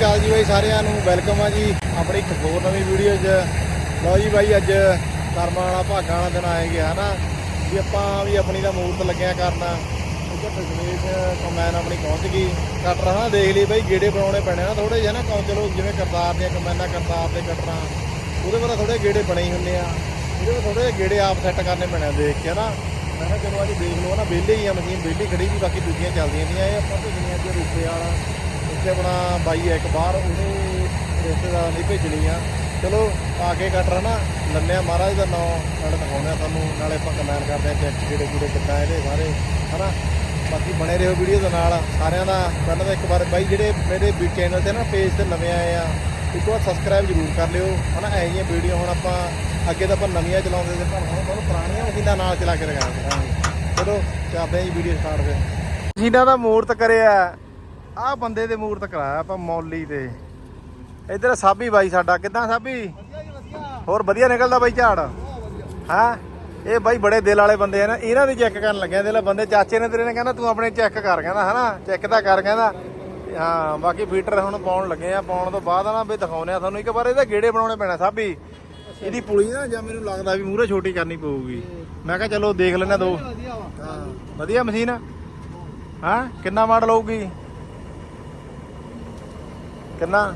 ਅਕਾਲ ਜੀ ਬਾਈ, ਸਾਰਿਆਂ ਨੂੰ ਵੈਲਕਮ ਆ ਜੀ। ਆਪਣੀ ਇੱਕ ਹੋਰ ਨਵੀਂ ਵੀਡੀਓ 'ਚ। ਲਓ ਜੀ ਬਾਈ, ਅੱਜ ਕਰਮਾਂ ਵਾਲਾ, ਭਾਗਾਂ ਵਾਲਾ ਦਿਨ ਆਏ ਗਿਆ, ਹਨਾ? ਵੀ ਆਪਾਂ ਵੀ ਆਪਣੀ ਦਾ ਮੂਰਤ ਲੱਗਿਆ ਕਰਨਾ। ਉਧਰ ਦਸ਼ਮੇਸ਼ ਕਮੈਨ ਆਪਣੀ ਪਹੁੰਚ ਗਈ। ਕੱਟ ਰਹਾ ਦੇਖ ਲਈ ਬਾਈ, ਗੇੜੇ ਬਣਾਉਣੇ ਪੈਣੇ ਨਾ ਥੋੜੇ ਜਿਹਾ ਨਾ ਕੌਂ ਚਲੋ, ਜਿਵੇਂ ਕਰਤਾਰ ਦੀਆਂ ਕਮੈਨਾਂ, ਕਰਤਾਰ ਦੇ ਕਟਰਾਂ, ਉਹਦੇ ਬਾਰੇ ਥੋੜੇ ਗੇੜੇ ਬਣੇ ਹੀ ਹੁੰਦੇ ਆ। ਉਹਦੇ ਬਾਰੇ ਥੋੜੇ ਗੇੜੇ ਆਪ ਸੈੱਟ ਕਰਨੇ ਪੈਣੇ ਆ, ਦੇਖ ਕੇ ਨਾ ਮੈਂ ਕਿਹਾ ਚਲੋ ਅੱਜ ਦੇਖ ਲਓ ਨਾ ਵਿਹਲੇ ਹੀ ਆ ਮਸ਼ੀਨ, ਵਿਹਲੀ ਖੜੀ ਵੀ, ਬਾਕੀ ਦੂਜੀਆਂ ਚੱਲਦੀਆਂ ਨਹੀਂ ਇਹ ਆਪਾਂ ਭੇਜਣੀਆਂ ਅੱਜ ਰੂਪੇ ਵਾਲਾ। ਇੱਥੇ ਆਪਣਾ ਬਾਈ ਆ ਇੱਕ ਬਾਹਰ, ਉਹਨੇ ਰਿਸ਼ਤੇਦਾਰਾਂ ਦੀ ਭੇਜਣੀ ਆ। ਚਲੋ ਆ ਕੇ ਕੱਟ ਨਾ ਲੰਨਿਆ ਮਹਾਰਾਜ ਦਾ ਨਾਮ, ਨਾਲੇ ਦਿਖਾਉਂਦੇ ਆ ਤੁਹਾਨੂੰ, ਨਾਲੇ ਆਪਾਂ ਕਮੈਨ ਕਰਦੇ ਆ ਚੈੱਕ ਜਿਹੜੇ ਜਿਹੜੇ ਕਿੱਦਾਂ ਇਹਦੇ ਸਾਰੇ, ਹਨਾ? ਬਾਕੀ ਬਣੇ ਰਹੋ ਵੀਡੀਓ ਦੇ ਨਾਲ। ਸਾਰਿਆਂ ਦਾ ਪਹਿਲਾਂ ਤਾਂ ਇੱਕ ਵਾਰ ਬਾਈ ਜਿਹੜੇ ਮੇਰੇ ਵੀ ਚੈਨਲ ਤੇ ਨਾ ਪੇਜ ਤੇ ਨਵੇਂ ਆਏ ਆ, ਇੱਕ ਵਾਰ ਸਬਸਕ੍ਰਾਈਬ ਜ਼ਰੂਰ ਕਰ ਲਿਓ। ਹਨਾ, ਇਹੋ ਜਿਹੀਆਂ ਵੀਡੀਓ ਹੁਣ ਆਪਾਂ ਅੱਗੇ ਤਾਂ ਆਪਾਂ ਨਵੀਆਂ ਚਲਾਉਂਦੇ ਸੀ ਪਰ ਹੁਣ ਤੁਹਾਨੂੰ ਪੁਰਾਣੀਆਂ ਮਸ਼ੀਨਾਂ ਨਾਲ ਚਲਾ ਕੇ ਦਿਖਾਉਂਦੇ ਚਲੋ, ਚੱਲਦੇ ਆ ਜੀ ਵੀਡੀਓ ਸਟਾਰਟ ਫਿਰ। ਮਸ਼ੀਨਾਂ ਦਾ ਮੂਰਤ ਕਰਿਆ ਆਹ ਬੰਦੇ ਦੇ ਮੂਰਤ ਕਰਾਇਆ ਆਪਾਂ ਮੌਲੀ ਤੇ। ਇੱਧਰ ਸਾਬੀ ਬਾਈ ਸਾਡਾ, ਕਿੱਦਾਂ ਸਾਬੀ? ਹੋਰ ਵਧੀਆ ਨਿਕਲਦਾ ਬਾਈ ਝਾੜ। ਹਾਂ? ਇਹ ਬਾਈ ਬੜੇ ਦਿਲ ਵਾਲੇ ਬੰਦੇ ਆ ਨਾ, ਇਹਨਾਂ ਦੀ ਚੈੱਕ ਕਰਨ ਲੱਗਿਆ ਦਿਲ, ਬੰਦੇ ਚਾਚੇ ਨੇ ਤੇਰੇ ਨੇ ਕਹਿੰਦਾ, ਤੂੰ ਆਪਣੇ ਚੈੱਕ ਕਰ, ਕਹਿੰਦਾ, ਹਨਾ? ਚੈੱਕ ਤਾਂ ਕਰ, ਕਹਿੰਦਾ। ਹਾਂ, ਬਾਕੀ ਫੀਟਰ ਹੁਣ ਪਾਉਣ ਲੱਗੇ ਆ, ਪਾਉਣ ਤੋਂ ਬਾਅਦ ਨਾ ਵੀ ਦਿਖਾਉਨੇ ਆ ਤੁਹਾਨੂੰ। ਇੱਕ ਵਾਰ ਇਹਦਾ ਗੇੜੇ ਬਣਾਉਣੇ ਪੈਣਾ ਸਾਬੀ। ਇਹਦੀ ਪੁਲੀ ਨਾ, ਜਾਂ ਮੈਨੂੰ ਲੱਗਦਾ ਵੀ ਮੂਹਰੇ ਛੋਟੀ ਕਰਨੀ ਪਊਗੀ। ਮੈਂ ਕਿਹਾ, ਚਲੋ ਦੇਖ ਲੈਣਾ ਦੋ। ਹਾਂ, ਵਧੀਆ ਮਸ਼ੀਨ ਹਾਂ? ਕਿੰਨਾ ਮਾਡਲ ਹੋਊਗੀ? ਕਿੰਨਾ?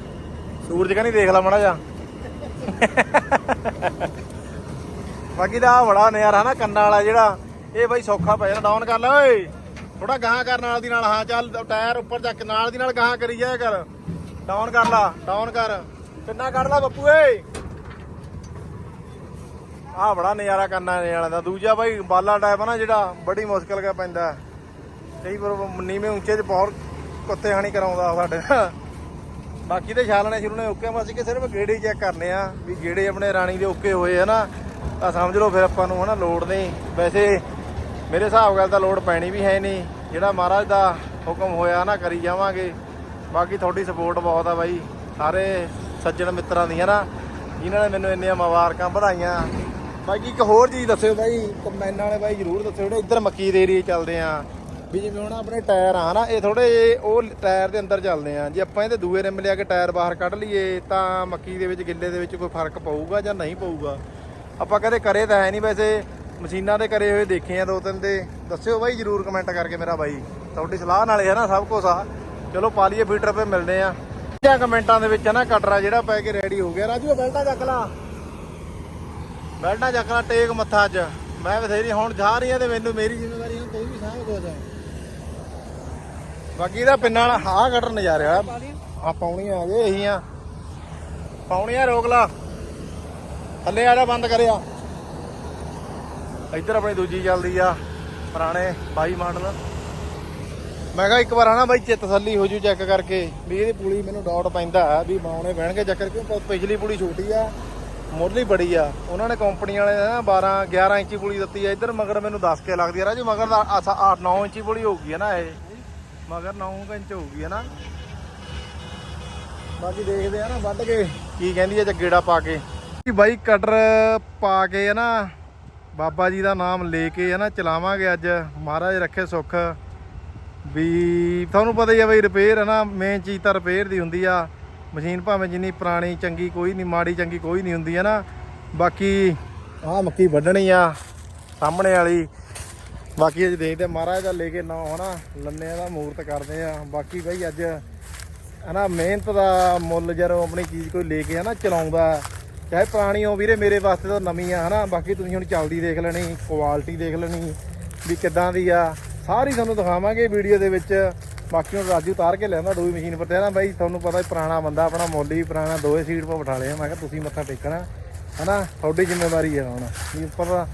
ਸੂਰਜ ਕਹਿੰਦੀ ਦੇਖ ਲਾ ਮੜਾ ਜਾ ਬਾਕੀ ਦਾ ਬੜਾ ਨਜ਼ਾਰਾ ਨਾ ਕੰਨਾਂ ਵਾਲਾ ਜਿਹੜਾ। ਇਹ ਬਾਈ ਸੌਖਾ ਪੈ ਜਾਂਦਾ ਡਾਊਨ ਕਰ ਲੈ ਓਏ। ਥੋੜਾ ਗਾਹਾਂ ਕਰ ਨਾਲ ਦੀ ਨਾਲ, ਹਾਂ ਚੱਲ, ਟਾਇਰ ਉੱਪਰ ਚੱਕ, ਨਾਲ ਦੀ ਨਾਲ ਗਾਹਾਂ ਕਰੀ ਜਾਇਆ ਕਰ। ਡਾਊਨ ਕਰ ਲਾ ਡਾਊਨ ਕਰ। ਕਿੰਨਾ ਕੱਢ ਲਾ ਬੱਪੂ ਏ ਆਹ ਬੜਾ ਨਜ਼ਾਰਾ ਕੰਨਾਂ ਵਾਲਾ ਦਾ। ਦੂਜਾ ਬਾਈ ਬਾਲਾ ਟਾਈਪ ਆ ਨਾ ਜਿਹੜਾ, ਬੜੀ ਮੁਸ਼ਕਲ ਕਾ ਪੈਂਦਾ। ਕਈ ਵਾਰ ਨੀਵੇਂ ਉੱਚੇ ਚ ਬਹੁਤ ਕੁੱਤੇ ਹਾਨੀ ਕਰਾਉਂਦਾ ਸਾਡੇ ਬਾਕੀ ਤੇ ਛਾਲਣੇ ਸ਼ੁਰੂ ਨੇ, ਓਕੇ ਬਸ ਕਿ ਸਿਰਫ ਗੇੜੇ ਚੈੱਕ ਕਰਨੇ ਆ ਵੀ ਗੇੜੇ ਆਪਣੇ ਰਾਣੀ ਦੇ ਓਕੇ ਹੋਏ ਆ ਨਾ। ਤਾਂ ਸਮਝ ਲਓ ਫਿਰ ਆਪਾਂ ਨੂੰ ਹਨਾ ਲੋਡ ਨਹੀਂ। ਵੈਸੇ ਮੇਰੇ ਹਿਸਾਬ ਨਾਲ ਤਾਂ ਲੋਡ ਪੈਣੀ ਵੀ ਹੈ ਨਹੀਂ। ਜਿਹੜਾ ਮਹਾਰਾਜ ਦਾ ਹੁਕਮ ਹੋਇਆ ਨਾ, ਕਰੀ ਜਾਵਾਂਗੇ। ਬਾਕੀ ਤੁਹਾਡੀ ਸਪੋਰਟ ਬਹੁਤ ਆ ਬਾਈ, ਸਾਰੇ ਸੱਜਣ ਮਿੱਤਰਾਂ ਦੀਆਂ ਨਾ ਜਿਨ੍ਹਾਂ ਨੇ ਮੈਨੂੰ ਇੰਨੀਆਂ ਮੁਬਾਰਕਾਂ ਵਧਾਈਆਂ। ਬਾਕੀ ਇੱਕ ਹੋਰ ਚੀਜ਼ ਦੱਸਿਓ ਬਾਈ, ਕਮੈਨਾਂ ਵਾਲੇ ਬਾਈ ਜਰੂਰ ਦੱਸਿਓ, ਜਿਹੜੇ ਇੱਧਰ ਮੱਕੀ ਦੇ ਏਰੀਏ ਚੱਲਦੇ ਆ। ਵੀ ਜਿਵੇਂ ਹੁਣ ਆਪਣੇ ਟਾਇਰ ਆ, ਹਨਾ, ਇਹ ਥੋੜੇ ਉਹ ਟਾਇਰ ਦੇ ਅੰਦਰ ਚੱਲਦੇ ਆ। ਜੇ ਆਪਾਂ ਇਹਦੇ ਦੂਏ ਰਿਮ ਲਿਆ ਕੇ ਟਾਇਰ ਬਾਹਰ ਕੱਢ ਲਈਏ, ਤਾਂ ਮੱਕੀ ਦੇ ਵਿੱਚ, ਗਿੱਲੇ ਦੇ ਵਿੱਚ ਕੋਈ ਫ਼ਰਕ ਪਊਗਾ ਜਾਂ ਨਹੀਂ ਪਊਗਾ? ਆਪਾਂ ਕਦੇ ਕਰੇ ਤਾਂ ਹੈ ਨਹੀਂ ਵੈਸੇ। ਮਸ਼ੀਨਾਂ ਦੇ ਕਰੇ ਹੋਏ ਦੇਖੇ ਆ ਦੋ ਤਿੰਨ ਦੇ। ਦੱਸਿਓ ਬਾਈ, ਜਰੂਰ ਕਮੈਂਟ ਕਰਕੇ ਮੇਰਾ ਬਾਈ। ਤੁਹਾਡੀ ਸਲਾਹ ਨਾਲੇ ਹੈ ਨਾ, ਸਭ ਕੁਝ ਆ। ਚਲੋ ਪਾ ਲਈਏ ਫੀਟਰ 'ਤੇ ਮਿਲਦੇ ਆ। ਜਾਂ ਕਮੈਂਟਾਂ ਦੇ ਵਿੱਚ ਨਾ, ਕਟਰਾ ਜਿਹੜਾ ਪੈ ਕੇ ਰੈਡੀ ਹੋ ਗਿਆ। ਰਾਜੂ ਬੈਲਟਾ ਚੱਕ ਲਾ। ਬੈਲਟਾ ਚੱਕ ਲਾ, ਟੇਕ ਮੱਥਾ ਅੱਜ। ਮੈਂ ਬਥੇਰੀ, ਹੁਣ ਜਾ ਰਹੀ ਆ ਤੇ ਮੈਨੂੰ ਮੇਰੀ ਜ਼ਿੰਮੇਵਾਰੀ ਹੁਣ ਤੂੰ ਵੀ ਸਾਂਭ ਕੁਝ ਬਾਕੀ ਇਹਦਾ ਪਿੰਨਾਂ ਵਾਲਾ ਹਾ ਕੱਢਣ ਨਜ਼ਾਰੇ ਆ। ਆ ਪੌਣੀਆਂ ਆ ਜੇ ਇਹੀ ਆ। ਪੌਣੀਆਂ ਰੋਕ ਲਾ। ਥੱਲੇ ਆ ਜਾ, ਬੰਦ ਕਰਿਆ। ਇੱਧਰ ਆਪਣੀ ਦੂਜੀ ਚੱਲਦੀ ਆ, ਪੁਰਾਣੇ 22 ਮਾਡਲ। ਮੈਂ ਕਿਹਾ ਇੱਕ ਵਾਰ ਹਨਾ ਬਾਈ, ਚਿੱਤ ਤਸੱਲੀ ਹੋ ਜੂ ਚੈੱਕ ਕਰਕੇ। ਵੀ ਇਹਦੀ ਪੁਲੀ ਮੈਨੂੰ ਡਾਊਟ ਪੈਂਦਾ ਹੈ ਵੀ ਬਾਉਣੇ ਬਹਿਣਗੇ ਚੱਕਰ ਕਿਉਂ ਪਿਛਲੀ ਪੁਲੀ ਛੋਟੀ ਆ, ਮੁੱਢਲੀ ਬੜੀ ਆ। ਉਹਨਾਂ ਨੇ ਕੰਪਨੀ ਵਾਲੇ ਨੇ ਨਾ 12 11 ਇੰਚੀ ਪੁਲੀ ਦਿੱਤੀ ਆ। ਇੱਧਰ ਮਗਰ ਮੈਨੂੰ 10 ਕੇ ਲੱਗਦੀ ਆ, ਰਾਜੂ, ਮਗਰ ਦਾ 8 9 ਇੰਚੀ ਪੁਲੀ ਹੋਊਗੀ ਹੈ ਨਾ ਇਹ। ਮਗਰ 9 ਇੰਚ ਹੋਊਗੀ ਹੈ ਨਾ? ਬਾਕੀ ਦੇਖਦੇ ਆ ਨਾ ਵੱਢ ਕੇ। ਕੀ ਕਹਿੰਦੀ ਆ ਜੱਗੇੜਾ ਪਾ ਕੇ। ਜੀ ਬਾਈ ਕਟਰ ਪਾ ਕੇ ਹੈ ਨਾ ਬਾਬਾ ਜੀ ਦਾ ਨਾਮ ਲੈ ਕੇ ਹੈ ਨਾ ਚਲਾਵਾਂਗੇ ਅੱਜ। ਮਹਾਰਾਜ ਰੱਖੇ ਸੁੱਖ। ਵੀ ਤੁਹਾਨੂੰ ਪਤਾ ਹੀ ਆ ਬਈ ਰਿਪੇਅਰ ਹੈ ਨਾ ਮੇਨ ਚੀਜ਼ ਤਾਂ ਰਿਪੇਅਰ ਦੀ ਹੁੰਦੀ ਆ। ਮਸ਼ੀਨ ਭਾਵੇਂ ਜਿੰਨੀ ਪੁਰਾਣੀ ਚੰਗੀ ਕੋਈ ਨਹੀਂ ਮਾੜੀ ਚੰਗੀ ਕੋਈ ਨਹੀਂ ਹੁੰਦੀ ਹੈ ਨਾ। ਬਾਕੀ ਆਹ ਮੱਕੀ ਵੱਢਣੀ ਆ ਸਾਹਮਣੇ ਵਾਲੀ। ਬਾਕੀ ਅੱਜ ਦੇਖਦੇ ਆ, ਮਹਾਰਾਜ ਦਾ ਲੈ ਕੇ ਨਾ, ਹਨਾ ਲੰਨੇ ਦਾ ਮੂਰਤ ਕਰਦੇ ਆ। ਬਾਕੀ ਬਈ ਅੱਜ, ਹਨਾ, ਮਿਹਨਤ ਦਾ ਮੁੱਲ ਜਦੋਂ ਆਪਣੀ ਚੀਜ਼ ਕੋਈ ਲੈ ਕੇ, ਹਨਾ, ਚਲਾਉਂਦਾ। ਚਾਹੇ ਪੁਰਾਣੀ ਹੋ ਵੀਰੇ, ਮੇਰੇ ਵਾਸਤੇ ਤਾਂ ਨਵੀਂ ਆ, ਹਨਾ। ਬਾਕੀ ਤੁਸੀਂ ਹੁਣ ਚੱਲਦੀ ਦੇਖ ਲੈਣੀ ਕੁਆਲਿਟੀ ਦੇਖ ਲੈਣੀ, ਵੀ ਕਿੱਦਾਂ ਦੀ ਆ। ਸਾਰੀ ਤੁਹਾਨੂੰ ਦਿਖਾਵਾਂਗੇ ਵੀਡੀਓ ਦੇ ਵਿੱਚ। ਬਾਕੀ ਹੁਣ ਰਾਜੂ ਉਤਾਰ ਕੇ ਲੈਂਦਾ ਦੋਈ ਮਸ਼ੀਨ ਪਰ ਤੇ ਨਾ ਬਾਈ ਤੁਹਾਨੂੰ ਪਤਾ ਪੁਰਾਣਾ ਬੰਦਾ, ਆਪਣਾ ਮੁੱਲ ਵੀ ਪੁਰਾਣਾ ਦੋਏ ਸੀਟ 'ਤੇ ਬਿਠਾ ਲਿਆ ਮੈਂ ਕਿਹਾ, ਤੁਸੀਂ ਮੱਥਾ ਟੇਕਣਾ, ਹਨਾ, ਤੁਹਾਡੀ ਜ਼ਿੰਮੇਵਾਰੀ ਹੈ ਹੁਣ। ਪਰ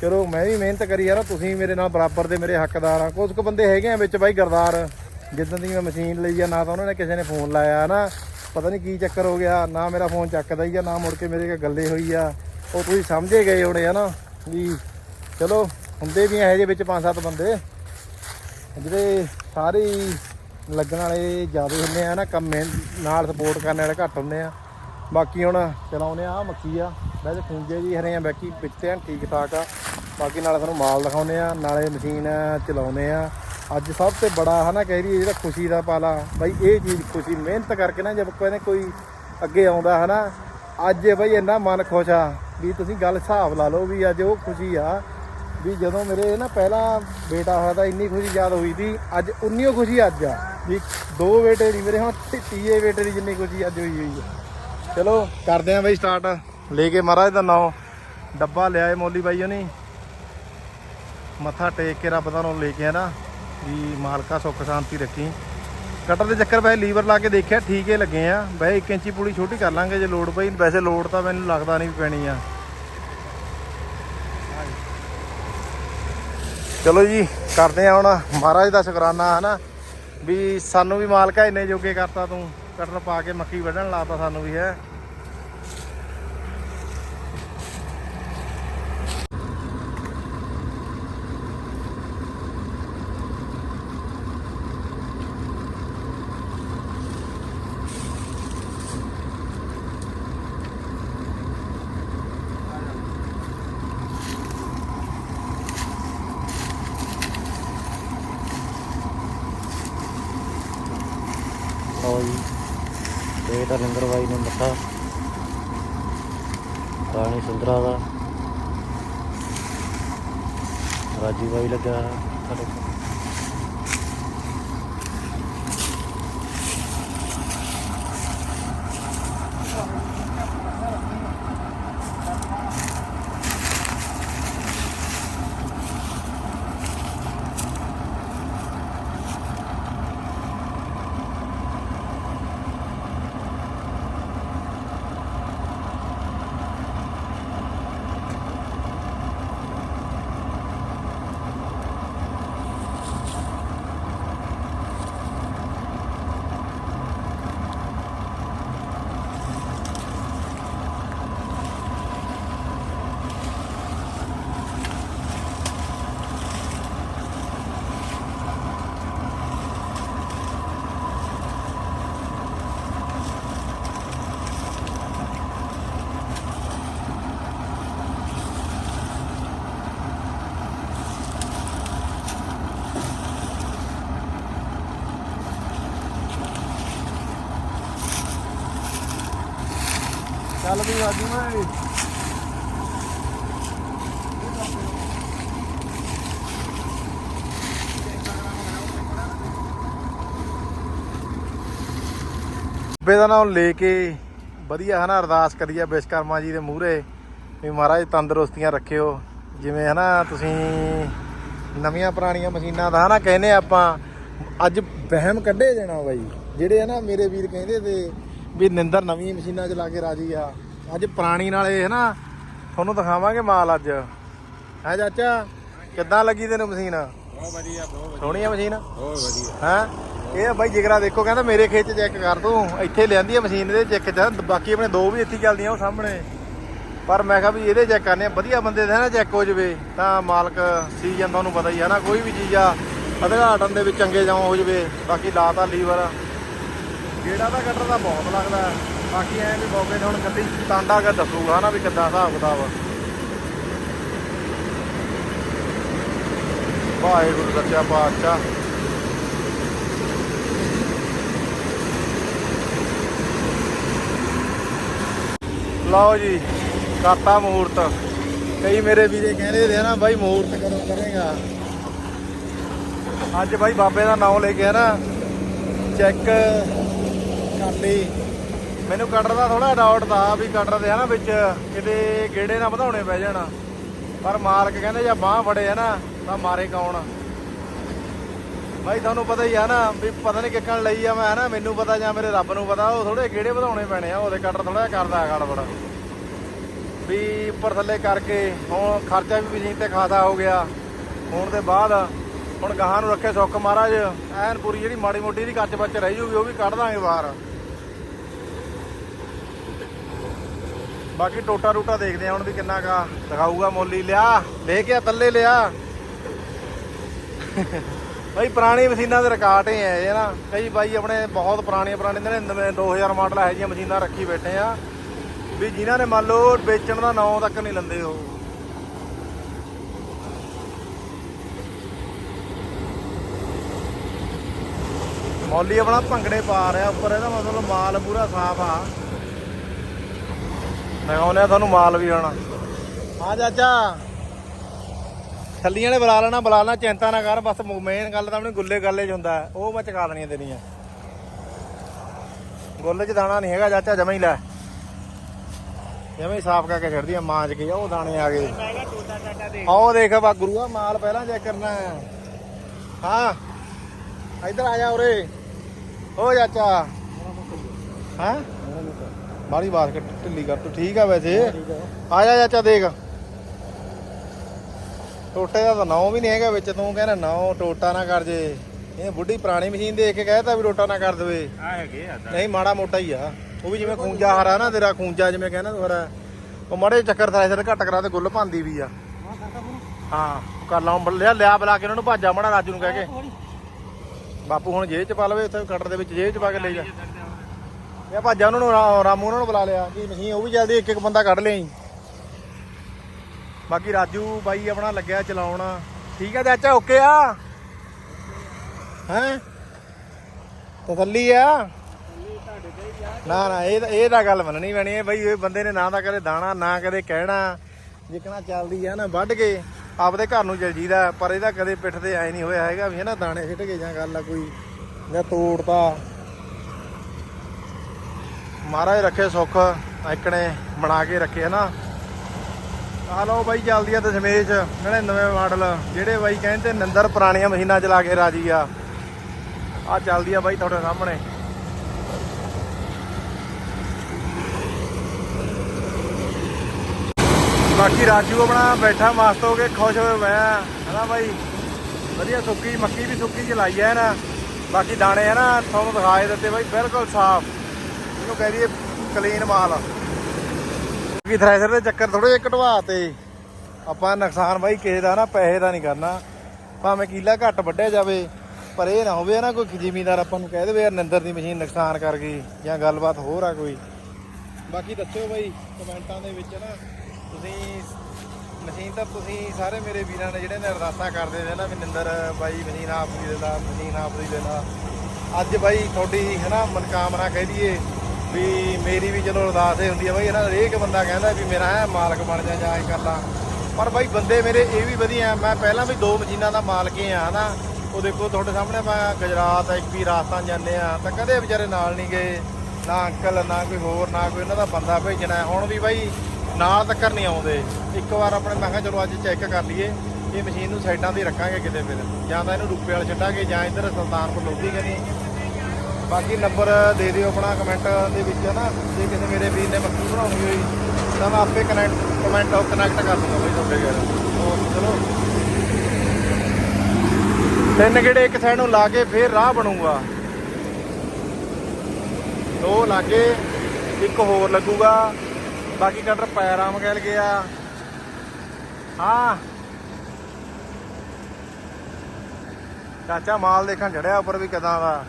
ਚਲੋ ਮੈਂ ਵੀ ਮਿਹਨਤ ਕਰੀ ਯਾਰ, ਤੁਸੀਂ ਮੇਰੇ ਨਾਲ ਬਰਾਬਰ ਦੇ ਮੇਰੇ ਹੱਕਦਾਰ ਆ। ਕੁਝ ਕੁ ਬੰਦੇ ਹੈਗੇ ਆ ਵਿੱਚ ਬਾਈ ਗਰਦਾਰ, ਜਿੱਦਾਂ ਦੀ ਮੈਂ ਮਸ਼ੀਨ ਲਈ ਆ, ਨਾ ਤਾਂ ਉਹਨਾਂ ਨੇ ਕਿਸੇ ਨੇ ਫੋਨ ਲਾਇਆ ਨਾ। ਪਤਾ ਨਹੀਂ ਕੀ ਚੱਕਰ ਹੋ ਗਿਆ, ਨਾ ਮੇਰਾ ਫੋਨ ਚੱਕਦਾ ਹੀ ਆ, ਨਾ ਮੁੜ ਕੇ ਮੇਰੇ ਕੋਲ ਗੱਲੇ ਹੋਈ ਆ। ਉਹ ਤੁਸੀਂ ਸਮਝੇ ਗਏ ਹੋਣੇ ਆ ਨਾ ਵੀ ਚਲੋ, ਹੁੰਦੇ ਵੀ ਇਹੋ ਜਿਹੇ ਵਿੱਚ ਪੰਜ ਸੱਤ ਬੰਦੇ। ਜਿਹੜੇ ਸਾਰੇ ਲੱਗਣ ਵਾਲੇ ਜ਼ਿਆਦਾ ਹੁੰਦੇ ਆ ਨਾ, ਕੰਮ ਨਾਲ ਸਪੋਰਟ ਕਰਨ ਵਾਲੇ ਘੱਟ ਹੁੰਦੇ ਆ। ਬਾਕੀ ਹੁਣ ਚਲਾਉਨੇ ਆ, ਆਹ ਮੱਕੀ ਆ। ਵੈਸੇ ਖੁੰਝੇ ਜੀ ਹਰੇ ਆ, ਬਾਕੀ ਪਿੱਛੇ ਆ, ਠੀਕ ਠਾਕ ਆ। ਬਾਕੀ ਨਾਲੇ ਤੁਹਾਨੂੰ ਮਾਲ ਦਿਖਾਉਨੇ ਆ, ਨਾਲੇ ਮਸ਼ੀਨ ਚਲਾਉਨੇ ਆ। ਅੱਜ ਸਭ ਤੋਂ ਬੜਾ ਹਨਾ ਕਹਿ ਰਹੀ ਜਿਹੜਾ ਖੁਸ਼ੀ ਦਾ ਪਾਲਾ, ਬਾਈ ਇਹ ਚੀਜ਼ ਖੁਸ਼ੀ, ਮਿਹਨਤ ਕਰਕੇ ਨਾ ਜਦ ਕੋਈ ਕੋਈ ਅੱਗੇ ਆਉਂਦਾ ਹਨਾ, ਅੱਜ ਬਾਈ ਇੰਨਾ ਮਨ ਖੁਸ਼ ਆ, ਵੀ ਤੁਸੀਂ ਗੱਲ ਹਿਸਾਬ ਲਾ ਲਓ ਵੀ ਅੱਜ ਉਹ ਖੁਸ਼ੀ ਆ, ਵੀ ਜਦੋਂ ਮੇਰੇ ਨਾ ਪਹਿਲਾ ਬੇਟਾ ਹੋਇਆ ਤਾਂ ਇੰਨੀ ਖੁਸ਼ੀ ਯਾਦ ਹੋਈ ਸੀ, ਅੱਜ ਉਨੀਓ ਖੁਸ਼ੀ ਅੱਜ ਆ, ਵੀ ਦੋ ਬੇਟੇ ਦੀ ਮੇਰੇ ਹੁਣ ਤੀਏ ਬੇਟੇ ਦੀ ਜਿੰਨੀ ਖੁਸ਼ੀ ਅੱਜ ਹੋਈ ਹੋਈ ਆ। ਚਲੋ, ਕਰਦੇ ਆਂ ਬਈ ਸਟਾਰਟ ਲੈ ਕੇ ਮਹਾਰਾਜ ਦਾ ਨਾਮ ਡੱਬਾ ਲਿਆਏ ਮੌਲੀ ਬਾਈ ਉਹਨੇ ਮੱਥਾ ਟੇਕ ਕੇ ਰੱਬ ਦਾ ਨਾਮ ਲੈ ਕੇ ਆ ਨਾ, ਵੀ ਮਾਲਕਾ ਸੁੱਖ ਸ਼ਾਂਤੀ ਰੱਖੀ। ਕਟਰ ਦੇ ਚੱਕਰ ਵੈਸੇ ਲੀਵਰ ਲਾ ਕੇ ਦੇਖਿਆ, ਠੀਕ ਹੀ ਲੱਗੇ ਆ। ਵੈਸੇ 1 ਇੰਚੀ ਪੁਲੀ ਛੋਟੀ ਕਰ ਲਾਂਗੇ ਜੇ ਲੋਡ ਪਈ, ਵੈਸੇ ਲੋਡ ਤਾਂ ਮੈਨੂੰ ਲੱਗਦਾ ਨਹੀਂ ਵੀ ਪੈਣੀ ਆ। ਚਲੋ ਜੀ, ਕਰਦੇ ਆ ਹੁਣ ਮਹਾਰਾਜ ਦਾ ਸ਼ੁਕਰਾਨਾ, ਹਨਾ? ਵੀ ਸਾਨੂੰ ਵੀ ਮਾਲਕਾ ਇੰਨੇ ਜੋਗੇ ਕਰਤਾ ਤੂੰ। ਕਟਰ ਪਾ ਕੇ ਮੱਕੀ ਵੱਢਣ ਲਾਤਾ ਸਾਨੂੰ ਵੀ, ਹੈ? ਲਓ ਜੀ। ਇਹ ਤਾਂ ਲੰਗਰ ਬਾਈ ਨੇ ਮੱਥਾ। ਰਾਣੀ ਸੁੰਦਰਾ ਦਾ। ਰਾਜੀ ਬਾਈ ਲੱਗਾ ਸਾਡੇ ਕੋਲ। ਚੱਲ ਵੀ ਰਾਜੂ ਮੈਂ ਬੇ ਦਾ ਨਾਮ ਲੈ ਕੇ ਵਧੀਆ ਹਨਾ, ਅਰਦਾਸ ਕਰੀਏ ਵਿਸ਼ਕਰਮਾ ਜੀ ਦੇ ਮੂਹਰੇ ਵੀ ਮਹਾਰਾਜ ਤੰਦਰੁਸਤੀਆਂ ਰੱਖਿਓ। ਜਿਵੇਂ ਹਨਾ, ਤੁਸੀਂ ਨਵੀਆਂ ਪੁਰਾਣੀਆਂ ਮਸ਼ੀਨਾਂ ਦਾ ਹਨਾ ਕਹਿੰਦੇ ਆਪਾਂ, ਅੱਜ ਵਹਿਮ ਕੱਢੇ ਦੇਣਾ ਬਾਈ। ਜਿਹੜੇ ਹਨਾ ਮੇਰੇ ਵੀਰ ਕਹਿੰਦੇ ਤੇ ਵੀ ਨਿੰਦਰ ਨਵੀਆਂ ਮਸ਼ੀਨਾਂ ਚਲਾ ਕੇ ਰਾਜੀ ਆ। ਅੱਜ ਪੁਰਾਣੀ ਨਾਲੇ ਹਨਾ ਤੁਹਾਨੂੰ ਦਿਖਾਵਾਂਗੇ ਮਾਲ ਅੱਜ। ਹੈ ਚਾਚਾ ਕਿੱਦਾਂ ਲੱਗੀ ਤੈਨੂੰ ਮਸ਼ੀਨ? ਬਹੁਤ ਵਧੀਆ ਬਹੁਤ ਸੋਹਣੀ ਆ ਮਸ਼ੀਨ? ਬਹੁਤ ਵਧੀਆ। ਹਾਂ? ਇਹ ਬਾਈ ਜਿਗਰਾ ਦੇਖੋ ਕਹਿੰਦਾ ਮੇਰੇ ਖੇਤ ਚ ਚੈੱਕ ਕਰ ਤੂੰ ਇੱਥੇ ਲਿਆਂਦੀ ਆ ਮਸ਼ੀਨ ਦੇ ਚੈੱਕ ਚ ਬਾਕੀ ਆਪਣੇ ਦੋ ਵੀ ਇੱਥੇ ਹੀ ਚੱਲਦੀਆਂ ਉਹ ਸਾਹਮਣੇ। ਪਰ ਮੈਂ ਕਿਹਾ ਵੀ ਇਹਦੇ ਚੈੱਕ ਕਰਨੇ ਆ ਵਧੀਆ ਬੰਦੇ ਦੇ ਨਾ ਚੈੱਕ ਹੋ ਜਵੇ ਤਾਂ ਮਾਲਕ ਸੀਜ਼ਨ ਤੁਹਾਨੂੰ ਪਤਾ ਹੀ ਆ ਨਾ ਕੋਈ ਵੀ ਚੀਜ਼ ਆ ਅਧਿਘਾਟਨ ਦੇ ਵਿੱਚ ਚੰਗੇ ਜਾਉ ਹੋ ਜਵੇ ਬਾਕੀ ਲਾਤਾ ਲੀਵਰ। ਗੇੜਾ ਦਾ ਕਟਰ ਦਾ ਬਹੁਤ ਲੱਗਦਾ। ਹੈ। ਬਾਕੀ ਐਂ ਵੀ ਬੋਗੇ ਨੇ ਹੁਣ ਕੱਦੀ ਟਾਂਡਾ ਕਰ ਦੱਸੂਗਾ ਨਾ ਵੀ ਕਿੱਦਾਂ ਹਿਸਾਬ ਕਿਤਾਬ ਵਾਹਿਗੁਰੂ ਸੱਚਾ ਪਾਤਸ਼ਾਹ। ਲਓ ਜੀ ਕਾਤਾ ਮੂਰਤ। ਕਈ ਮੇਰੇ ਵੀਰੇ ਕਹਿੰਦੇ ਦੇ ਨਾ, ਬਾਈ ਮੂਰਤ ਕਦੋਂ ਕਰੇਗਾ? ਅੱਜ ਬਾਈ ਬਾਬੇ ਦਾ ਨਾਮ ਲੈ ਕੇ ਨਾ, ਚੈੱਕ ਕਰ ਲਈ। ਮੈਨੂੰ ਕਟਰ ਦਾ ਥੋੜਾ ਡਾਊਟ ਦਾ ਵੀ ਕਟਰ ਦੇ ਹਨਾ ਵਿੱਚ ਕਿਤੇ ਗੇੜੇ ਨਾ ਵਧਾਉਣੇ ਪੈ ਜਾਣ। ਪਰ ਮਾਲਕ ਕਹਿੰਦੇ ਜਾਂ ਬਾਹ ਫੜੇ ਆ ਨਾ, ਤਾਂ ਮਾਰੇ ਕੌਣ? ਬਾਈ ਤੁਹਾਨੂੰ ਪਤਾ ਹੀ ਆ ਨਾ ਵੀ ਪਤਾ ਨਹੀਂ ਕਿੱਕਣ ਲਈ ਆ ਮੈਂ ਹਨਾ, ਮੈਨੂੰ ਪਤਾ ਜਾਂ ਮੇਰੇ ਰੱਬ ਨੂੰ ਪਤਾ, ਉਹ ਥੋੜੇ ਗੇੜੇ ਵਧਾਉਣੇ ਪੈਣੇ ਆ, ਉਹਦੇ ਕਟਰ ਥੋੜਾ ਕਰਦਾ ਹੈ ਗੜਬੜ। ਵੀ ਉੱਪਰ ਥੱਲੇ ਕਰਕੇ ਹੁਣ ਖਰਚਾ ਵੀ ਮਸ਼ੀਨ ਤੇ ਖਾਸਾ ਹੋ ਗਿਆ। ਹੋਣ ਦੇ ਬਾਅਦ ਹੁਣ ਗਾਹਾਂ ਨੂੰ ਰੱਖੇ ਸੁੱਖ ਮਹਾਰਾਜ, ਐਨ ਪੂਰੀ ਜਿਹੜੀ ਮਾੜੀ ਮੋਟੀ ਦੀ ਕੱਚ ਬੱਚ ਰਹੀ ਹੋਊਗੀ ਉਹ ਵੀ ਕੱਢ ਦਾਂਗੇ ਬਾਹਰ। ਬਾਕੀ ਟੋਟਾ ਟੂਟਾ ਦੇਖਦੇ ਆ ਹੁਣ ਵੀ ਕਿੰਨਾ ਕਾ ਦਿਖਾਊਗਾ ਮੋਲੀ ਲਿਆ। ਲੈ ਕੇ ਆ ਤੱਲੇ ਲਿਆ। ਭਾਈ ਪੁਰਾਣੀ ਮਸ਼ੀਨਾਂ ਦੇ ਰਿਕਾਰਡ ਹੀ ਹੈ ਇਹ ਨਾ। ਕਈ ਬਾਈ ਆਪਣੇ ਬਹੁਤ ਪੁਰਾਣੀਆਂ, ਪੁਰਾਣੇ ਨੇ 2000 ਮਾਡਲ ਇਹੋ ਜਿਹੀਆਂ ਮਸ਼ੀਨਾਂ ਰੱਖੀ ਬੈਠੇ ਆ। ਵੀ ਜਿਨ੍ਹਾਂ ਨੇ ਮੰਨ ਲਓ ਵੇਚਣ ਦਾ ਨਾਂ ਤੱਕ ਨਹੀਂ ਲੈਂਦੇ ਉਹ। ਮੌਲੀ ਆਪਣਾ ਭੰਗੜੇ ਪਾ ਰਿਹਾ, ਉੱਪਰ ਇਹਦਾ ਮਤਲਬ ਮਾਲ ਪੂਰਾ ਸਾਫ਼ ਆ। ਦਿਖਾਉਂਦੇ ਆ ਤੁਹਾਨੂੰ ਮਾਲ ਵੀ ਹੁਣ ਆ ਚਾਚਾ। ਥੱਲੀਆਂ ਨੇ ਬੁਲਾ ਲੈਣਾ ਬੁਲਾ ਲੈਣਾ, ਚਿੰਤਾ ਨਾ ਕਰ, ਬਸ ਮੇਨ ਗੱਲ ਤਾਂ ਆਪਣੀ ਗੁੱਲੇ ਗੱਲੇ 'ਚ ਹੁੰਦਾ ਉਹ ਮੈਂ ਚਕਾ ਦੇਣੀਆਂ ਤੇਰੀਆਂ। ਗੁੱਲੇ 'ਚ ਦਾਣਾ ਨਹੀਂ ਹੈਗਾ, ਚਾਚਾ, ਜਮਾ ਹੀ ਲੈ। ਜਮਾ ਸਾਫ਼ ਕਰਕੇ ਛੱਡਦੀ ਆ ਮਾਂਜ ਕੇ, ਉਹ ਦਾਣੇ ਆ ਗਏ। ਮੈਂ ਆਓ ਦੇਖ ਵਾ ਗੁਰੂਆ, ਮਾਲ ਪਹਿਲਾਂ ਚੈੱਕ ਕਰਨਾ ਹਾਂ। ਇੱਧਰ ਆ ਜਾ ਉਰੇ। ਓ ਚਾਚਾ। ਹਾਂ? ਬਾਤ ਕਰ ਢਿੱਲੀ ਕਰ ਤੂੰ ਠੀਕ ਆ ਵੈਸੇ। ਆ ਜਾ ਚਾਚਾ ਦੇਖ। ਟੋਟੇ ਦਾ ਤਾਂ ਨਾਂ ਵੀ ਨਹੀਂ ਹੈਗਾ ਵਿੱਚ ਤੂੰ ਕਹਿੰਦਾ ਨਾਂ ਟੋਟਾ ਨਾ ਕਰ ਜੇ। ਇਹ ਬੁੱਢੀ ਪੁਰਾਣੀ ਮਸ਼ੀਨ ਦੇਖ ਕੇ ਕਹਿਤਾ ਵੀ ਟੋਟਾ ਨਾ ਕਰ ਦੇਵੇ। ਆ ਹੈਗੇ ਆ ਨਹੀਂ ਮਾੜਾ ਮੋਟਾ ਹੀ ਆ। ਉਹ ਵੀ ਜਿਵੇਂ ਖੂੰਜਾ ਹਰਾ ਨਾ ਤੇਰਾ ਖੂੰਜਾ ਜਿਵੇਂ ਕਹਿੰਦਾ ਤੂੰ ਹਰਾ। ਉਹ ਮਾੜੇ ਚੱਕਰ ਥਾਲੇ ਸਿਰ ਘੱਟ ਕਰਾ ਤੇ ਗੁੱਲ ਭਾਂਦੀ ਵੀ ਆ। ਹਾਂ ਕਰ ਲਾ ਲਿਆ ਲਿਆ ਬੁਲਾ ਕੇ ਉਹਨਾਂ ਨੂੰ ਭਾਜਾ ਮੜਾ ਰਾਜੂ ਨੂੰ ਕਹਿ ਕੇ। ਬਾਪੂ ਹੁਣ ਜੇਬ ਚ ਪਾ ਲਵੇ ਉੱਥੇ ਕਟਰ ਦੇ ਵਿੱਚ ਜੇਬ ਚ ਪਾ ਕੇ ਲੈ ਜਾ। ਇਹ ਭਾਜਾ ਉਹਨਾਂ ਨੂੰ, ਰਾ- ਰਾਮੂ ਉਹਨਾਂ ਨੂੰ ਬੁਲਾ ਲਿਆ ਕਿ ਮਸ਼ੀਨ ਉਹ ਵੀ ਜਲਦੀ ਇੱਕ ਇੱਕ ਬੰਦਾ ਕੱਢ ਲਿਆਈ। ਬਾਕੀ ਰਾਜੂ ਬਾਈ ਆਪਣਾ ਲੱਗਿਆ ਚਲਾਉਣ। ਠੀਕ ਆ ਚਾਚਾ ਓਕੇ ਆ? ਹੈਂ? ਤਸੱਲੀ ਆ? ਨਾ ਨਾ, ਇਹ ਤਾਂ- ਇਹ ਤਾਂ ਗੱਲ ਮੰਨਣੀ ਪੈਣੀ ਹੈ ਬਈ, ਇਹ ਬੰਦੇ ਨੇ ਨਾ ਤਾਂ ਕਦੇ ਦਾਣਾ, ਨਾ ਕਦੇ ਕਹਿਣਾ। ਜਿਕਣਾ ਚੱਲਦੀ ਆ ਨਾ ਵੱਢ ਕੇ, ਆਪਦੇ ਘਰ ਨੂੰ ਚਲ ਜੀਦਾ, ਪਰ ਇਹਦਾ ਕਦੇ ਪਿੱਠ ਤੇ ਐ ਨਹੀਂ ਹੋਇਆ ਹੈਗਾ ਵੀ ਹਨਾ, ਦਾਣੇ ਸਿੱਟ ਕੇ ਜਾਂ ਗੱਲ ਆ ਕੋਈ, ਜਾਂ ਤੋੜਤਾ। ਮਹਾਰਾਜ ਰੱਖੇ ਸੁੱਖ ਇਕਣੇ ਬਣਾ ਕੇ ਰੱਖੇ ਹਨਾ। ਆ ਲਓ ਬਾਈ, ਚੱਲਦੀ ਆ ਦਸ਼ਮੇਸ਼ 99 ਮਾਡਲ, ਜਿਹੜੇ ਬਾਈ ਕਹਿੰਦੇ ਨੰਦਰ ਪੁਰਾਣੀਆਂ ਮਸ਼ੀਨਾਂ ਚਲਾ ਕੇ ਰਾਜੀ ਆ। ਆ ਚੱਲਦੀ ਆ ਬਾਈ ਤੁਹਾਡੇ ਸਾਹਮਣੇ। ਬਾਕੀ ਰਾਜੂ ਆਪਣਾ ਬੈਠਾ ਮਸਤ ਹੋ ਕੇ ਖੁਸ਼ ਹੋਏ ਮੈਂ, ਹਨਾ ਬਾਈ? ਵਧੀਆ ਸੁੱਕੀ ਮੱਕੀ ਵੀ ਸੁੱਕੀ ਚਲਾਈ ਐ ਨਾ। ਬਾਕੀ ਦਾਣੇ ਹੈ ਨਾ, ਤੁਹਾਨੂੰ ਦਿਖਾਏ ਦਿੱਤੇ ਬਾਈ, ਬਿਲਕੁਲ ਸਾਫ਼। ਇਹਨੂੰ ਕਹਿ ਦਈਏ ਕਲੀਨ ਮਾਲ ਕੀ ਥ੍ਰੈਸ਼ਰ ਦੇ ਚੱਕਰ ਥੋੜੇ ਜਿਹੇ ਘਟਵਾ ਤੇ ਆਪਾਂ ਨੁਕਸਾਨ ਬਾਈ ਕਿਸੇ ਦਾ ਨਾ, ਪੈਸੇ ਦਾ ਨਹੀਂ ਕਰਨਾ। ਭਾਵੇਂ ਕੀਲਾ ਘੱਟ ਵੱਢਿਆ ਜਾਵੇ, ਪਰ ਇਹ ਨਾ ਹੋਵੇ ਨਾ ਕੋਈ ਜ਼ਿਮੀਦਾਰ ਆਪਾਂ ਨੂੰ ਕਹਿ ਦੇਵੇ, ਯਾਰ ਨਿੰਦਰ ਦੀ ਮਸ਼ੀਨ ਨੁਕਸਾਨ ਕਰ ਗਈ ਜਾਂ ਗੱਲਬਾਤ ਹੋਰ ਆ ਕੋਈ। ਬਾਕੀ ਦੱਸਿਓ ਬਾਈ, ਕਮੈਂਟਾਂ ਦੇ ਵਿੱਚ ਨਾ, ਤੁਸੀਂ ਮਸ਼ੀਨ ਤਾਂ ਤੁਸੀਂ ਸਾਰੇ ਮੇਰੇ ਵੀਰਾਂ ਨੇ ਜਿਹੜੇ ਨੇ ਅਰਦਾਸਾਂ ਕਰਦੇ ਨੇ ਨਾ ਵੀ ਨਿੰਦਰ ਬਾਈ ਮਸ਼ੀਨ ਆਪ ਦੀ ਦੇ ਲਾ, ਮਸ਼ੀਨ ਆਪ ਦੀ ਦੇ ਲਾ। ਅੱਜ ਬਾਈ ਤੁਹਾਡੀ ਹੈ ਨਾ ਮਨਕਾਮਨਾ ਕਹਿ ਦਈਏ ਵੀ ਮੇਰੀ ਵੀ ਚਲੋ ਅਰਦਾਸ ਇਹ ਹੁੰਦੀ ਆ ਬਾਈ, ਇਹਨਾਂ ਦਾ ਹਰੇਕ ਬੰਦਾ ਕਹਿੰਦਾ ਵੀ ਮੇਰਾ ਹੈ ਮਾਲਕ ਬਣ ਜਾ ਜਾਂ ਇਹ ਕਰਦਾ। ਪਰ ਬਾਈ ਬੰਦੇ ਮੇਰੇ ਇਹ ਵੀ ਵਧੀਆ, ਮੈਂ ਪਹਿਲਾਂ ਵੀ ਦੋ ਮਸ਼ੀਨਾਂ ਦਾ ਮਾਲਕ ਹੀ ਆ ਨਾ ਉਹ ਦੇਖੋ ਤੁਹਾਡੇ ਸਾਹਮਣੇ ਮੈਂ ਗੁਜਰਾਤ ਐਪੀ ਰਾਜਸਥਾਨ ਜਾਂਦੇ ਆ, ਤਾਂ ਕਦੇ ਵਿਚਾਰੇ ਨਾਲ ਨਹੀਂ ਗਏ, ਨਾ ਅੰਕਲ, ਨਾ ਕੋਈ ਹੋਰ, ਨਾ ਕੋਈ ਇਹਨਾਂ ਦਾ ਬੰਦਾ ਭੇਜਣਾ। ਹੁਣ ਵੀ ਬਾਈ ਨਾਲ ਤੱਕਰ ਨਹੀਂ ਆਉਂਦੇ। ਇੱਕ ਵਾਰ ਆਪਣੇ ਮੈਂ ਕਿਹਾ ਚਲੋ ਅੱਜ ਚੈੱਕ ਕਰ ਲਈਏ, ਇਹ ਮਸ਼ੀਨ ਨੂੰ ਸਾਈਡਾਂ ਤੇ ਰੱਖਾਂਗੇ ਕਿਤੇ ਫਿਰ। ਜਾਂ ਤਾਂ ਇਹਨੂੰ ਰੁਪਏ ਵਾਲ ਛੱਡਾਂਗੇ, ਜਾਂ ਇੱਧਰ ਸੁਲਤਾਨਪੁਰ ਲੋਧੀ ਕਨੀ ਬਾਕੀ ਨੰਬਰ ਦੇ ਦਿਓ ਆਪਣਾ ਕਮੈਂਟ ਦੇ ਵਿੱਚ ਨਾ ਜੇ ਕਿਸੇ ਮੇਰੇ ਵੀਰ ਨੇ ਮੱਕੀ ਬਣਾਉਣੀ ਹੋਈ, ਤਾਂ ਮੈਂ ਆਪੇ ਕਨੈਕਟ ਕਮੈਂਟ ਉਹ ਕਨੈਕਟ ਕਰ ਦੂੰਗਾ ਬਈ ਤੁਹਾਡੇ ਨਾਲ ਹੋਰ ਚਲੋ। ਤਿੰਨ ਗੇੜੇ ਇੱਕ ਸਾਈਡ ਨੂੰ ਲਾ ਕੇ ਫੇਰ ਰਾਹ ਬਣੂਗਾ। ਦੋ ਲਾਗੇ, ਇੱਕ ਹੋਰ ਲੱਗੂਗਾ। ਬਾਕੀ ਕਟਰ ਪੈਰਾਂ ਮਗਲ ਗਿਆ ਹਾਂ। ਚਾਚਾ ਮਾਲ ਦੇਖਣ ਚੜਿਆ ਉੱਪਰ ਵੀ ਕਦਾਂ ਦਾ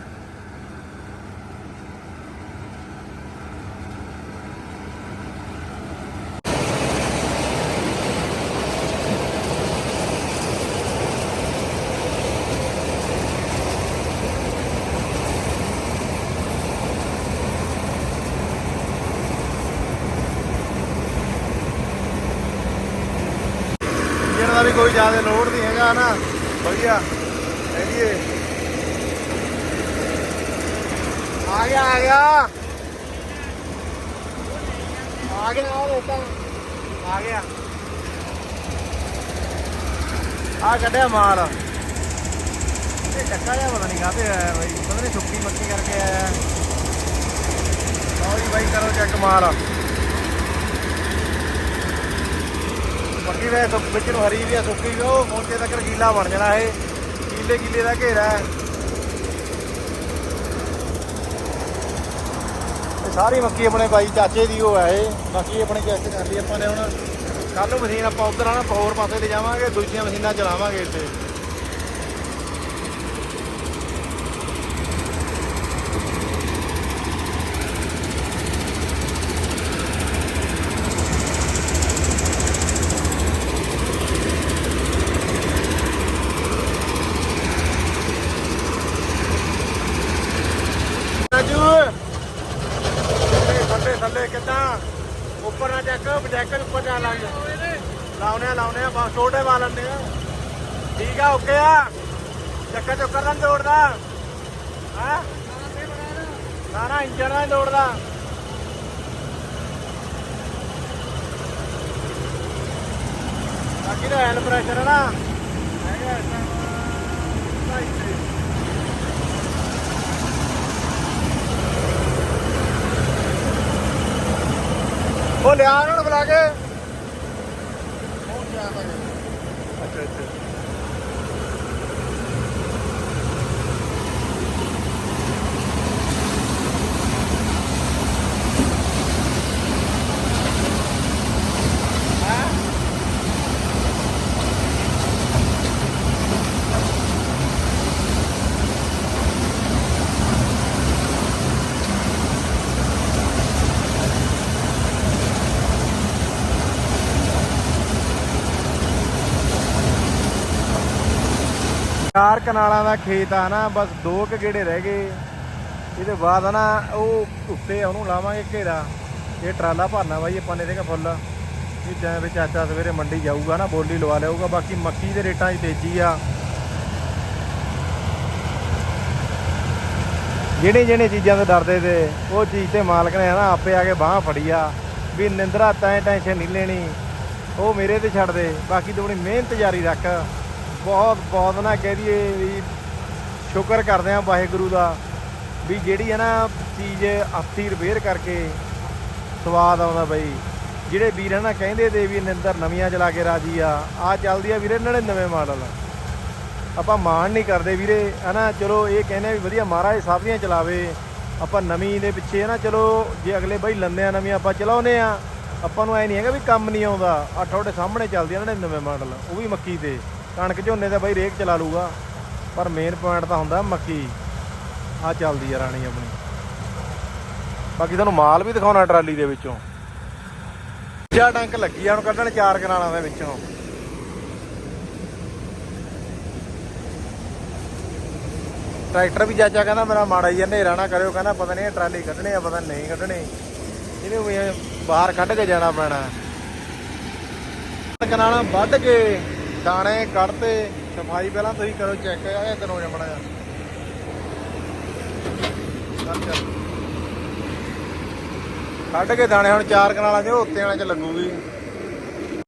ਇੰਜਣ ਦਾ ਵੀ ਕੋਈ ਜ਼ਿਆਦਾ ਲੋਡ ਨਹੀਂ ਹੈਗਾ ਨਾ। ਵਧੀਆ। ਹੈਗੀ ਆ ਗਿਆ ਆ ਗਿਆ। ਆ ਗਿਆ ਉਹ ਦੇਖਾਂ ਆ ਗਿਆ। ਆ ਕੱਢਿਆ ਮਾਲ। ਇਹ ਚੱਕਾ ਜਿਹਾ ਪਤਾ ਨਹੀਂ ਕਾਹਤੇ ਆਇਆ ਬਾਈ। ਪਤਾ ਨਹੀਂ ਸੁੱਕੀ ਮੱਕੀ ਕਰਕੇ ਆਇਆ। ਲਓ ਜੀ ਬਾਈ, ਕਰੋ ਚੈੱਕ ਮਾਲ। ਮੱਕੀ ਵੇ ਸੁੱਕ ਵਿੱਚ ਨੂੰ ਹਰੀ ਵੀ ਆ ਸੁੱਕੀ ਵੀ ਆ, ਉਹ ਮੋਚੇ ਤੱਕ ਗੀਲਾ ਬਣ ਜਾਣਾ ਇਹ। ਕੀਲੇ ਕੀਲੇ ਦਾ ਘੇਰਾ ਹੈ। ਇਹ ਸਾਰੀ ਮੱਕੀ ਆਪਣੇ ਬਾਈ ਚਾਚੇ ਦੀ ਉਹ ਹੈ ਇਹ। ਬਾਕੀ ਆਪਣੇ ਚੈੱਕ ਕਰ ਲਈ ਆਪਾਂ ਨੇ ਹੁਣ। ਕੱਲ ਨੂੰ ਮਸ਼ੀਨ ਆਪਾਂ ਉਧਰ ਆਣਾ ਹੋਰ ਪਾਸੇ ਲੈ ਜਾਵਾਂਗੇ ਦੂਜੀਆਂ ਮਸ਼ੀਨਾਂ ਚਲਾਵਾਂਗੇ ਇੱਥੇ। ਠੀਕ ਆ ਓਕੇ ਆ। ਚੱਕਰ ਚੁੱਕਰ ਨਾਲ ਦੌੜਦਾ ਹਾਂ? ਸਾਰਾ ਇੰਜਨ ਨਾਲ ਜੋੜਦਾ ਬਾਕੀ ਦਾ ਹੈਂਡ ਪ੍ਰੈਸ਼ਰ ਹੈ ਨਾ। ਹੈਗਾ ਇਸ ਟਾਈਮ 2.5 ਉਹ ਲਿਆ ਉਹਨਾਂ ਨੂੰ ਬੁਲਾ ਕੇ। ਅੱਛਾ ਅੱਛਾ ਚਾਰ ਕਨਾਲਾਂ ਦਾ ਖੇਤ ਆ ਨਾ ਬਸ ਦੋ ਕੁ ਗੇੜੇ ਰਹਿ ਗਏ। ਇਹਦੇ ਬਾਅਦ ਆ ਨਾ ਉਹ ਉੱਤੇ ਉਹਨੂੰ ਲਾਵਾਂਗੇ ਘੇਰਾ। ਇਹ ਟਰਾਲਾ ਭਰਨਾ ਬਾਈ, ਆਪਾਂ ਨੇ ਇਹਦੇ ਫੁੱਲ। ਇਹ ਜਿਵੇਂ ਵੀ ਚਾਚਾ ਸਵੇਰੇ ਮੰਡੀ ਜਾਊਗਾ ਨਾ ਬੋਲੀ ਲਵਾ ਲਿਆਊਗਾ, ਬਾਕੀ ਮੱਕੀ ਦੇ ਰੇਟਾਂ 'ਚ ਤੇਜ਼ੀ ਆ। ਜਿਹੜੇ ਜਿਹੜੇ ਚੀਜ਼ਾਂ ਤੋਂ ਡਰਦੇ ਤੇ, ਉਹ ਚੀਜ਼ ਤੇ ਮਾਲਕ ਨੇ ਨਾ ਆਪੇ ਆ ਕੇ ਬਾਹ ਫੜੀ ਆ। ਵੀ ਨਿੰਦਰਾ ਤੈਂ ਟੈਨਸ਼ਨ ਨਹੀਂ ਲੈਣੀ, ਉਹ ਮੇਰੇ ਤੇ ਛੱਡ ਦੇ, ਬਾਕੀ ਤੂੰ ਆਪਣੀ ਮਿਹਨਤ ਜਾਰੀ ਰੱਖ। ਬਹੁਤ ਬਹੁਤ ਨਾ ਕਹਿ ਦਈਏ ਵੀ ਸ਼ੁਕਰ ਕਰਦੇ ਆ ਵਾਹਿਗੁਰੂ ਦਾ ਵੀ ਜਿਹੜੀ ਹੈ ਨਾ ਚੀਜ਼ ਹੱਥੀ ਰਿਪੇਅਰ ਕਰਕੇ ਸਵਾਦ ਆਉਂਦਾ ਬਈ। ਜਿਹੜੇ ਵੀਰ ਹੈ ਨਾ ਕਹਿੰਦੇ ਤੇ ਵੀ ਨਿੰਦਰ ਨਵੀਆਂ ਚਲਾ ਕੇ ਰਾਜੀ ਆ ਆ ਚੱਲਦੀ ਆ ਵੀਰੇ 99 ਮਾਡਲ। ਆਪਾਂ ਮਾਣ ਨਹੀਂ ਕਰਦੇ ਵੀਰੇ ਹਨਾ ਚਲੋ ਇਹ ਕਹਿੰਦੇ ਵੀ ਵਧੀਆ ਮਹਾਰਾਜ ਸਭ ਦੀਆਂ ਚਲਾਵੇ, ਆਪਾਂ ਨਵੀਂ ਦੇ ਪਿੱਛੇ ਨਾ, ਚਲੋ ਜੇ ਅਗਲੇ ਬਾਈ ਲੰਨੇ ਆ, ਨਵੀਂ ਆਪਾਂ ਚਲਾਉਨੇ ਆ, ਆਪਾਂ ਨੂੰ ਐ ਨਹੀਂ ਹੈਗਾ ਵੀ ਕੰਮ ਨਹੀਂ ਆਉਂਦਾ ਆ ਤੁਹਾਡੇ ਸਾਹਮਣੇ ਚੱਲਦੀ ਆ 99 ਮਾਡਲ, ਉਹ ਵੀ ਮੱਕੀ ਤੇ। ਕਣਕ ਝੋਨੇ ਦਾ ਬਈ ਰੇਕ ਚਲਾ ਲੂਗਾ ਪਰ ਮੇਨ ਪੁਆਇੰਟ ਤਾਂ ਹੁੰਦਾ ਮੱਕੀ। ਆ ਚੱਲਦੀ ਆ ਰਾਣੀ ਆਪਣੀ। ਬਾਕੀ ਤੁਹਾਨੂੰ ਮਾਲ ਵੀ ਦਿਖਾਉਣਾ ਟਰਾਲੀ ਦੇ ਵਿੱਚੋਂ। ਜਾ ਟੰਕ ਲੱਗੀ ਆ, ਹੁਣ ਕੱਢਣ ਚਾਰ ਕਨਾਲਾਂ ਦੇ ਵਿੱਚੋਂ। ਟਰੈਕਟਰ ਵੀ ਜਾਚਾ ਕਹਿੰਦਾ ਮੇਰਾ ਮਾੜਾ ਹੀ ਹਨੇਰਾ ਨਾ ਕਰਿਓ, ਕਹਿੰਦਾ ਪਤਾ ਨਹੀਂ ਟਰਾਲੀ ਕੱਢਣੀ ਆ, ਪਤਾ ਨਹੀਂ ਕੱਢਣੀ। ਇਹਨੂੰ ਵੀ ਬਾਹਰ ਕੱਢ ਕੇ ਜਾਣਾ ਪੈਣਾ। ਕਨਾਲਾਂ ਵੱਢ ਕੇ ਦਾਣੇ ਕੱਢਤੇ ਸਫ਼ਾਈ ਪਹਿਲਾਂ ਤੁਸੀਂ ਕਰੋ ਚੈੱਕ ਇਹ ਤਨੋ ਜਮਣਾ ਆ। ਚੱਲ ਚੱਲ। ਕੱਢ ਕੇ ਦਾਣੇ ਹੁਣ ਚਾਰ ਕਨਾਲਾਂ ਦੇ ਉੱਤੇ ਵਾਲੇ ਚ ਲੱਗੂਗੀ।